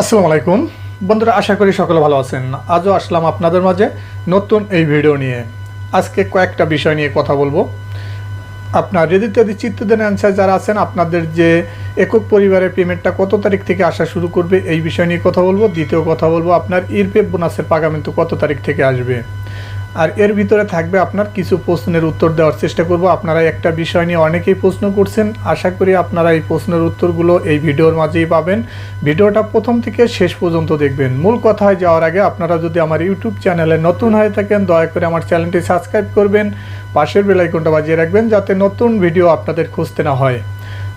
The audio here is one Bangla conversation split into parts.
আসসালামু আলাইকুম। বন্ধুরা, আশা করি সকলে ভালো আছেন। আজও আসলাম আপনাদের মাঝে নতুন এই ভিডিও নিয়ে। আজকে কয়েকটা বিষয় নিয়ে কথা বলব। আপনার যদি রেদিত্যাদি চিত্তদান অ্যান্সার যারা আছেন, আপনাদের যে একক পরিবারের পেমেন্টটা কত তারিখ থেকে আসা শুরু করবে, এই বিষয় নিয়ে কথা বলব। দ্বিতীয় কথা বলব, আপনার ইরপেপ বোনাসের পাগামেন্ট কত তারিখ থেকে আসবে? আর এর ভিতরে থাকবে আপনার কিছু প্রশ্নের উত্তর দেওয়ার চেষ্টা করব। আপনারা একটা বিষয় নিয়ে অনেকেই প্রশ্ন করছেন। আশা করি আপনারা এই প্রশ্নের উত্তরগুলো এই ভিডিওর মাঝেই পাবেন। ভিডিওটা প্রথম থেকে শেষ পর্যন্ত দেখবেন। মূল কথায় যাওয়ার আগে আপনারা যদি আমার ইউটিউব চ্যানেলে নতুন হয়ে থাকেন, দয়া করে আমার চ্যানেলটি সাবস্ক্রাইব করবেন। পাশের বেলাইকনটা বাজিয়ে রাখবেন যাতে নতুন ভিডিও আপনাদের খুঁজতে না হয়।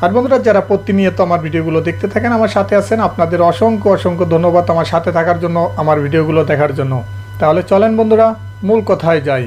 আর বন্ধুরা, যারা প্রতিনিয়ত আমার ভিডিওগুলো দেখতে থাকেন, আমার সাথে আছেন আপনাদের অসংখ্য অসংখ্য ধন্যবাদ আমার সাথে থাকার জন্য, আমার ভিডিওগুলো দেখার জন্য। তাহলে চলেন বন্ধুরা মূল কথায় যাই।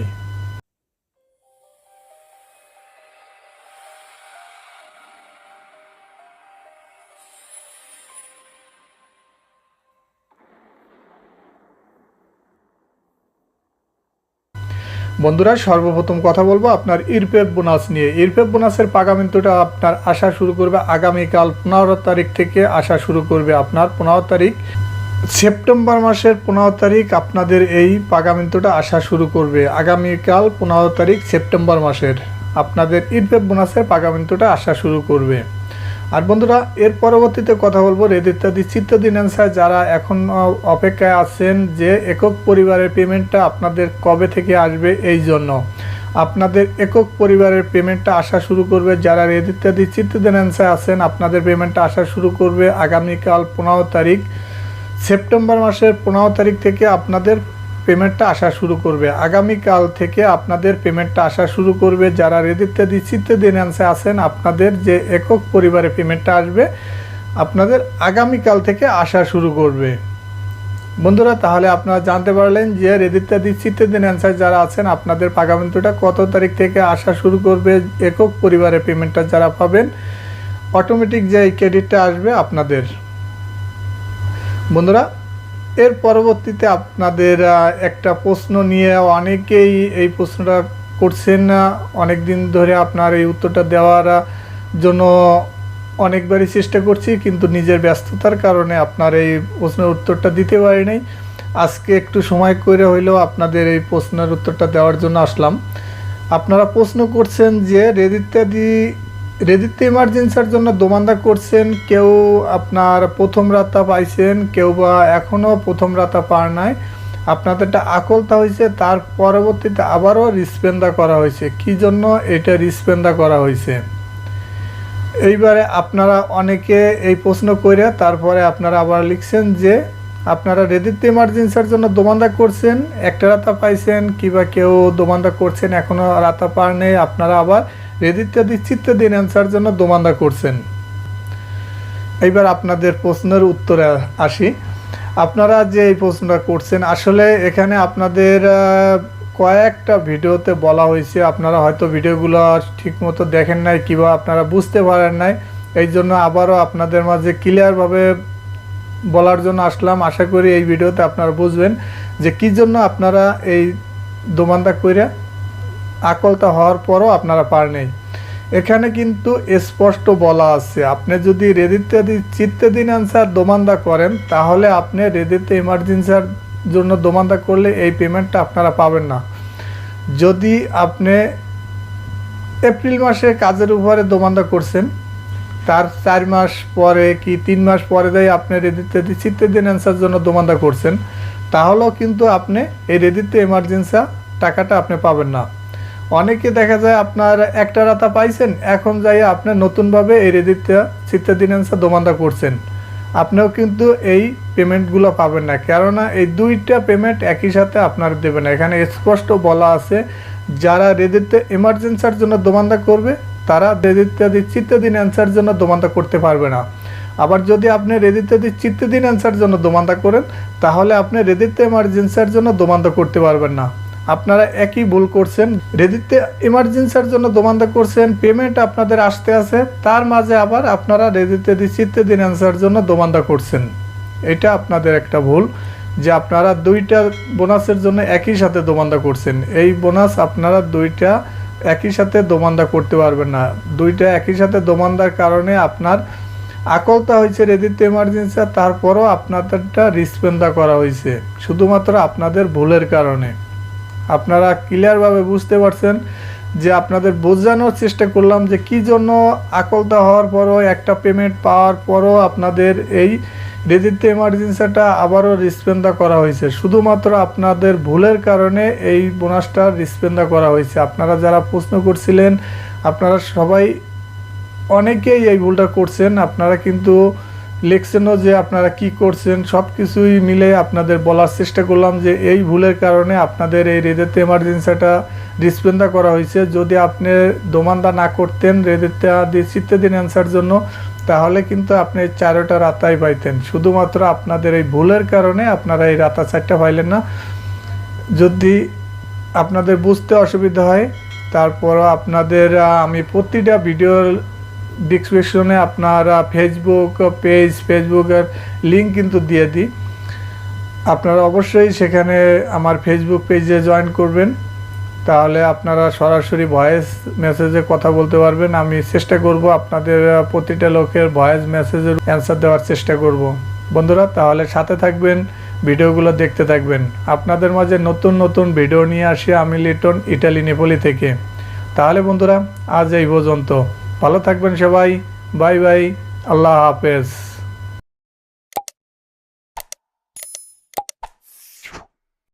বন্ধুরা, সর্বপ্রথম কথা বলব আপনার ইরপেপ বোনাস নিয়ে। ইরপেপ বোনাসের পাগামেন্টটা আপনার আসা শুরু করবে আগামীকাল পনেরো তারিখ থেকে আসা শুরু করবে আপনার পনেরো তারিখ। সেপ্টেম্বর মাসের পনেরো তারিখ আপনাদের এই পাগামেন্টটা আসা শুরু করবে। আগামীকাল পনেরো তারিখ সেপ্টেম্বর মাসের আপনাদের ইরপেপ বোনাসের পাগামেন্টটা আসা শুরু করবে। আর বন্ধুরা, এর পরবর্তীতে কথা বলব রেদ ইত্যাদি চিত্তাদিন অ্যান্সার যারা এখন অপেক্ষায় আছেন যে একক পরিবারের পেমেন্টটা আপনাদের কবে থেকে আসবে এই জন্য। আপনাদের একক পরিবারের পেমেন্টটা আসা শুরু করবে। যারা রেদ ইত্যাদি চিত্তাদিন অ্যান্সার আছেন, আপনাদের পেমেন্টটা আসা শুরু করবে আগামীকাল পনেরো তারিখ সেপ্টেম্বর মাসের পনেরো তারিখ থেকে আপনাদের পেমেন্টটা আসা শুরু করবে। আগামীকাল থেকে আপনাদের পেমেন্টটা আসা শুরু করবে। যারা রেদিতে দিচ্ছিতে দিনান্সে আছেন, আপনাদের যে একক পরিবারে পেমেন্টটা আসবে, আপনাদের আগামীকাল থেকে আসা শুরু করবে। বন্ধুরা, তাহলে আপনারা জানতে পারলেন যে রেদিতে দিচ্ছিতে দিন অ্যান্সার যারা আছেন, আপনাদের পাগামেন্টটা কত তারিখ থেকে আসা শুরু করবে, একক পরিবারের পেমেন্টটা যারা পাবেন, অটোমেটিক যে ক্রেডিটটা আসবে আপনাদের। বন্ধুরা, এর পরবর্তীতে আপনাদের একটা প্রশ্ন নিয়ে অনেকেই এই প্রশ্নটা করছেন অনেক দিন ধরে আপনার এই উত্তরটা দেওয়ার জন্য অনেকবারই চেষ্টা করছি, কিন্তু নিজের ব্যস্ততার কারণে আপনার এই প্রশ্নের উত্তরটা দিতে পারি নাই। আজকে একটু সময় করে হইলেও আপনাদের এই প্রশ্নের উত্তরটা দেওয়ার জন্য আসলাম। আপনারা প্রশ্ন করছেন যে, রেদিত্যাদি রেদিতে ইমার্জেন্সির জন্য দোমান্দা করছেন, কেউ আপনার প্রথম রাতা পাইছেন, কেউ বা এখনও প্রথম রাতা পার নাই। আপনাদেরটা আকলতা হয়েছে, তার পরবর্তীতে আবারও রিসপেন্দা করা হয়েছে। কি জন্য এটা রিসপেন্দা করা হয়েছে? এইবারে আপনারা অনেকে এই প্রশ্ন করে তারপরে আপনারা আবার লিখছেন যে, আপনারা রেদিতে ইমার্জেন্সির জন্য দোমান্দা করছেন, একটা রাতা পাইছেন, কিবা কেউ দোমান্দা করছেন এখনও রাতা পার নেই, আপনারা আবার রেদিতে দিচ্ছিতে দিন অ্যান্সার জন্য দোমান্দা করছেন। এইবার আপনাদের প্রশ্নের উত্তরে আসি। আপনারা যে এই প্রশ্নটা করছেন, আসলে এখানে আপনাদের কয়েকটা ভিডিওতে বলা হয়েছে। আপনারা হয়তো ভিডিওগুলো ঠিকমতো দেখেন নাই, কিংবা আপনারা বুঝতে পারেন নাই। এই জন্য আবারও আপনাদের মাঝে ক্লিয়ারভাবে বলার জন্য আসলাম। আশা করি এই ভিডিওতে আপনারা বুঝবেন যে কি জন্য আপনারা এই দোমান্দা কইরা আকলতা হওয়ার পরও আপনারা পার নেই। এখানে কিন্তু স্পষ্ট বলা আছে, আপনি যদি রেদিতে চিত্তে দিন অ্যান্সার দোমান্দা করেন, তাহলে আপনি রেদিতে ইমার্জেন্সির জন্য দোমান্দা করলে এই পেমেন্টটা আপনারা পাবেন না। যদি আপনি এপ্রিল মাসে কাজের উপরে দোমান্দা করছেন, তার চার মাস পরে কি তিন মাস পরে দেয় আপনি রেদিতে চিত্তে দিন অ্যান্সার জন্য দোমান্দা করছেন, তাহলেও কিন্তু আপনি এই রেদিতে এমার্জেন্সি টাকাটা আপনি পাবেন না। অনেকে দেখা যায় আপনার একটা রাতা পাইছেন, এখন যাই আপনি নতুনভাবে এই রেদিতে অ্যান্সার দোমান্দা করছেন। আপনিও কিন্তু এই পেমেন্টগুলো পাবেন না, কেননা এই দুইটা পেমেন্ট একই সাথে আপনার দেবেন না। এখানে স্পষ্ট বলা আছে, যারা রেদিতে এমার্জেন্সির জন্য দোমান্দা করবে, তারা রেদিত্যাদি চিত্তাদিন অ্যান্সার জন্য দোমান্দা করতে পারবে না। আবার যদি আপনি রেদিত্যাদি চিত্তাদিন অ্যান্সার জন্য দোমান্দা করেন, তাহলে আপনি রেদিতে এমার্জেন্সির জন্য দোমান্দা করতে পারবেন না। আপনারা একই ভুল করছেন। রেদিতে এমার্জেন্সির জন্য দোমান্দা করছেন পেমেন্ট আপনাদের আসতে আছে, তার মাঝে আবার আপনারা রেদিতে দিচ্ছিতে দিন অ্যান্সার জন্য দোমান্দা করছেন। এটা আপনাদের একটা ভুল, যে আপনারা দুইটা বোনাসের জন্য একই সাথে দোমান্দা করছেন। এই বোনাস আপনারা দুইটা একই সাথে দোমান্দা করতে পারবেন না। দুইটা একই সাথে দোমান্দার কারণে আপনার আকলতা হয়েছে রেদিতে এমার্জেন্সি তারপরও আপনাদেরটা রিসপেন্দা করা হয়েছে। শুধুমাত্র আপনাদের ভুলের কারণে। আপনারা ক্লিয়ারভাবে বুঝতে পারছেন যে আপনাদের বোঝানোর চেষ্টা করলাম যে কি জন্য আকলতা হওয়ার পরও একটা পেমেন্ট পাওয়ার পরও আপনাদের এই রেদিতে এমার্জেন্সিটা আবারও রিসপেন্দা করা হয়েছে। শুধুমাত্র আপনাদের ভুলের কারণে এই বোনাসটা রিসপেন্দা করা হয়েছে। আপনারা যারা প্রশ্ন করছিলেন, আপনারা সবাই অনেকেই এই ভুলটা করছেন। আপনারা কিন্তু লিখছেনও যে আপনারা কি করছেন সব কিছুই মিলে আপনাদের বলার চেষ্টা করলাম যে এই ভুলের কারণে আপনাদের এই রেদেতে এমার্জেন্সিটা ডিসপেন্দা করা হয়েছে। যদি আপনি দোমান্দা না করতেন রেদেতে দিয়ে চিত্তে দিন অ্যান্সার জন্য, তাহলে কিন্তু আপনি চারোটা রাতাই পাইতেন। শুধুমাত্র আপনাদের এই ভুলের কারণে আপনারা এই রাতা চারটা পাইলেন না। যদি আপনাদের বুঝতে অসুবিধা হয় তারপর আপনাদের আমি প্রতিটা ভিডিওর ডিসক্রিপশনে আপনারা ফেসবুক পেজ ফেসবুকের লিঙ্ক কিন্তু দিয়ে দিই। আপনারা অবশ্যই সেখানে আমার ফেসবুক পেজে জয়েন করবেন। তাহলে আপনারা সরাসরি ভয়েস মেসেজে কথা বলতে পারবেন। আমি চেষ্টা করব আপনাদের প্রতিটা লোকের ভয়েস মেসেজের অ্যান্সার দেওয়ার চেষ্টা করব। বন্ধুরা, তাহলে সাথে থাকবেন, ভিডিওগুলো দেখতে থাকবেন। আপনাদের মাঝে নতুন নতুন ভিডিও নিয়ে আসি আমি লিটন, ইটালি, নেপোলি থেকে। তাহলে বন্ধুরা, আজ এই পর্যন্ত। ভালো থাকবেন সবাই বাই বাই আল্লাহ হাফেজ।